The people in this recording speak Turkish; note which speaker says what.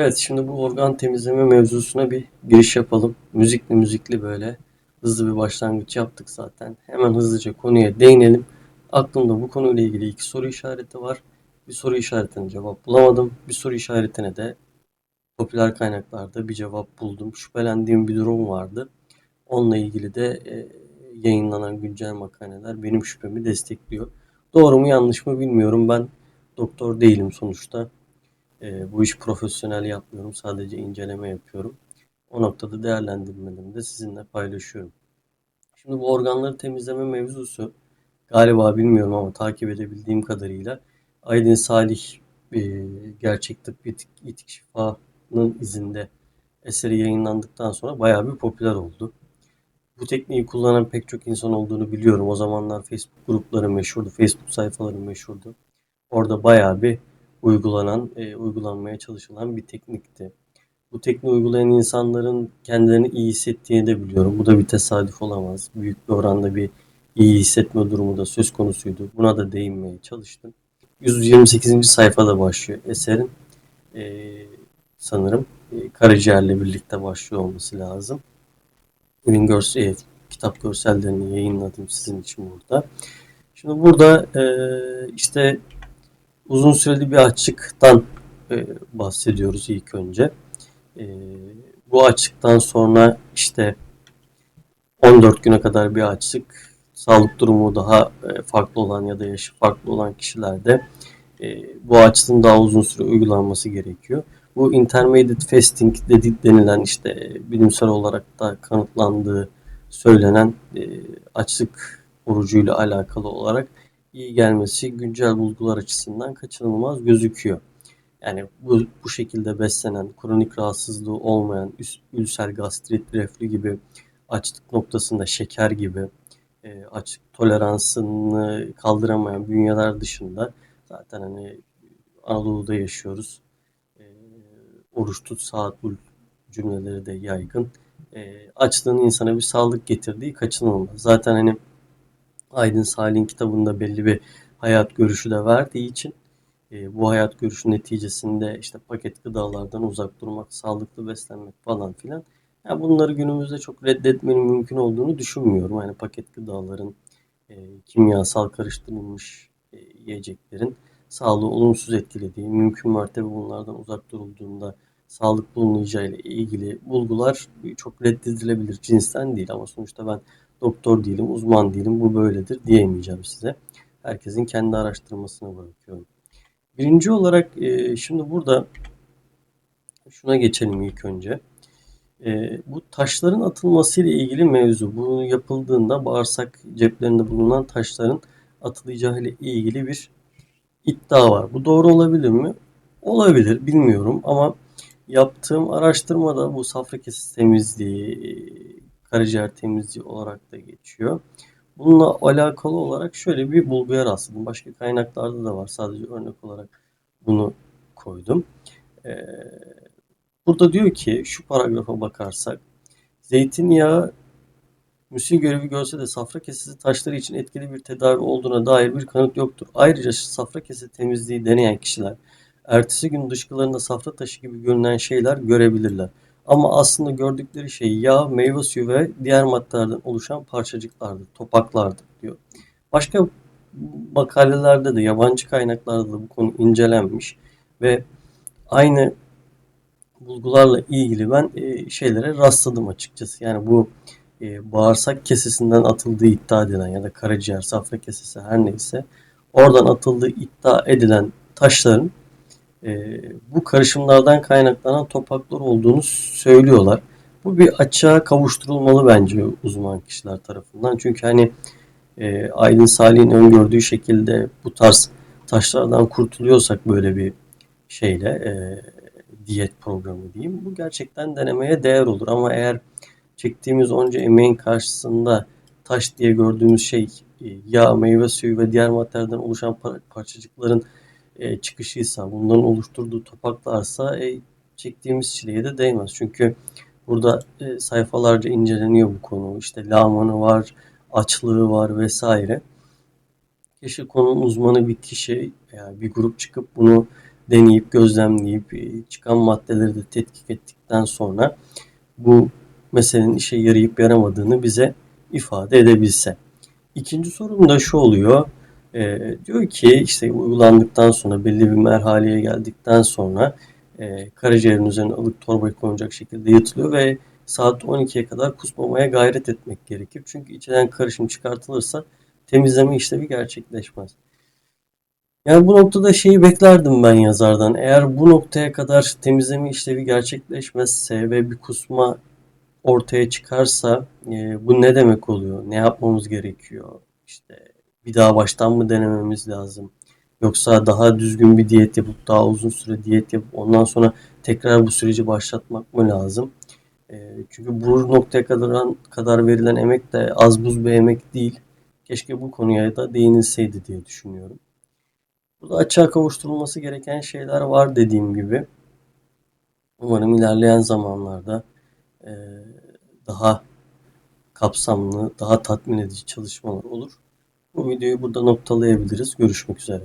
Speaker 1: Evet, şimdi bu organ temizleme mevzusuna bir giriş yapalım. Müzikli müzikli böyle hızlı bir başlangıç yaptık zaten. Hemen hızlıca konuya değinelim. Aklımda bu konuyla ilgili iki soru işareti var. Bir soru işaretine cevap bulamadım. Bir soru işaretine de popüler kaynaklarda bir cevap buldum. Şüphelendiğim bir durum vardı. Onunla ilgili de e, yayınlanan güncel makaleler benim şüphemi destekliyor. Doğru mu yanlış mı bilmiyorum. Ben doktor değilim sonuçta. E, bu iş profesyonel yapmıyorum. Sadece inceleme yapıyorum. O noktada değerlendirmelerimi de sizinle paylaşıyorum. Şimdi bu organları temizleme mevzusu galiba bilmiyorum ama takip edebildiğim kadarıyla Aydın Salih e, Gerçek Tıp Etik, Etik Şifa'nın izinde eseri yayınlandıktan sonra bayağı bir popüler oldu. Bu tekniği kullanan pek çok insan olduğunu biliyorum. O zamanlar Facebook grupları meşhurdu, Facebook sayfaları meşhurdu. Orada bayağı bir uygulanan, e, uygulanmaya çalışılan bir teknikti. Bu tekniği uygulayan insanların kendilerini iyi hissettiğini de biliyorum. Bu da bir tesadüf olamaz. Büyük bir oranda bir iyi hissetme durumu da söz konusuydu. Buna da değinmeye çalıştım. 128. sayfada başlıyor eserin. E, sanırım e, karaciğerle birlikte başlıyor olması lazım. Ürün görsel, e, kitap görsellerini yayınladım sizin için burada. Şimdi burada e, işte uzun süreli bir açıktan e, bahsediyoruz ilk önce. E, bu açıktan sonra işte 14 güne kadar bir açlık, sağlık durumu daha e, farklı olan ya da yaşı farklı olan kişilerde e, bu açlığın daha uzun süre uygulanması gerekiyor. Bu intermediate fasting dedik denilen işte e, bilimsel olarak da kanıtlandığı söylenen e, açlık orucuyla alakalı olarak iyi gelmesi güncel bulgular açısından kaçınılmaz gözüküyor. Yani bu, bu şekilde beslenen, kronik rahatsızlığı olmayan, ülser gastrit, reflü gibi açlık noktasında şeker gibi e, açlık toleransını kaldıramayan bünyeler dışında zaten hani Anadolu'da yaşıyoruz. E, oruç tut saat bul cümleleri de yaygın. E, açlığın insana bir sağlık getirdiği kaçınılmaz. Zaten hani Aydın Salih'in kitabında belli bir hayat görüşü de verdiği için e, bu hayat görüşü neticesinde işte paket gıdalardan uzak durmak, sağlıklı beslenmek falan filan. Yani bunları günümüzde çok reddetmenin mümkün olduğunu düşünmüyorum. Yani paket gıdaların, e, kimyasal karıştırılmış e, yiyeceklerin sağlığı olumsuz etkilediği, mümkün mertebe bunlardan uzak durulduğunda sağlık bulunacağı ile ilgili bulgular çok reddedilebilir cinsten değil ama sonuçta ben doktor değilim, uzman değilim, bu böyledir diyemeyeceğim size. Herkesin kendi araştırmasına bırakıyorum. Birinci olarak e, şimdi burada şuna geçelim ilk önce. E, bu taşların atılması ile ilgili mevzu. Bu yapıldığında bağırsak ceplerinde bulunan taşların atılacağı ile ilgili bir iddia var. Bu doğru olabilir mi? Olabilir, bilmiyorum ama yaptığım araştırmada bu safra kesesi temizliği, karaciğer temizliği olarak da geçiyor. Bununla alakalı olarak şöyle bir bulguya rastladım. Başka kaynaklarda da var. Sadece örnek olarak bunu koydum. Ee, burada diyor ki şu paragrafa bakarsak zeytinyağı müsil görevi görse de safra kesesi taşları için etkili bir tedavi olduğuna dair bir kanıt yoktur. Ayrıca safra kesesi temizliği deneyen kişiler ertesi gün dışkılarında safra taşı gibi görünen şeyler görebilirler. Ama aslında gördükleri şey yağ, meyve suyu ve diğer maddelerden oluşan parçacıklardır, topaklardır diyor. Başka makalelerde de yabancı kaynaklarda da bu konu incelenmiş ve aynı bulgularla ilgili ben e, şeylere rastladım açıkçası. Yani bu e, bağırsak kesesinden atıldığı iddia edilen ya da karaciğer, safra kesesi her neyse oradan atıldığı iddia edilen taşların e, bu karışımlardan kaynaklanan topaklar olduğunu söylüyorlar. Bu bir açığa kavuşturulmalı bence uzman kişiler tarafından. Çünkü hani e, Aydın Salih'in öngördüğü şekilde bu tarz taşlardan kurtuluyorsak böyle bir şeyle e, diyet programı diyeyim. Bu gerçekten denemeye değer olur ama eğer çektiğimiz onca emeğin karşısında taş diye gördüğümüz şey e, yağ, meyve suyu ve diğer maddelerden oluşan parçacıkların e, çıkışıysa, bunların oluşturduğu topaklarsa e, çektiğimiz çileye de değmez. Çünkü burada e, sayfalarca inceleniyor bu konu. İşte lamanı var, açlığı var vesaire. Keşke konunun uzmanı bir kişi veya bir grup çıkıp bunu deneyip gözlemleyip e, çıkan maddeleri de tetkik ettikten sonra bu meselenin işe yarayıp yaramadığını bize ifade edebilse. İkinci sorum da şu oluyor. E, diyor ki işte uygulandıktan sonra belli bir merhaleye geldikten sonra e, karaciğerin üzerine alık torbayı konacak şekilde yatılıyor ve saat 12'ye kadar kusmamaya gayret etmek gerekir. Çünkü içeren karışım çıkartılırsa temizleme işlevi gerçekleşmez. Yani bu noktada şeyi beklerdim ben yazardan. Eğer bu noktaya kadar temizleme işlevi gerçekleşmezse ve bir kusma ortaya çıkarsa e, bu ne demek oluyor? Ne yapmamız gerekiyor? İşte bir daha baştan mı denememiz lazım? Yoksa daha düzgün bir diyet yapıp daha uzun süre diyet yapıp ondan sonra tekrar bu süreci başlatmak mı lazım? E, çünkü bu noktaya kadar kadar verilen emek de az buz bir emek değil. Keşke bu konuya da değinilseydi diye düşünüyorum. Burada açığa kavuşturulması gereken şeyler var dediğim gibi. Umarım ilerleyen zamanlarda e, daha kapsamlı, daha tatmin edici çalışmalar olur. Bu videoyu burada noktalayabiliriz. Görüşmek üzere.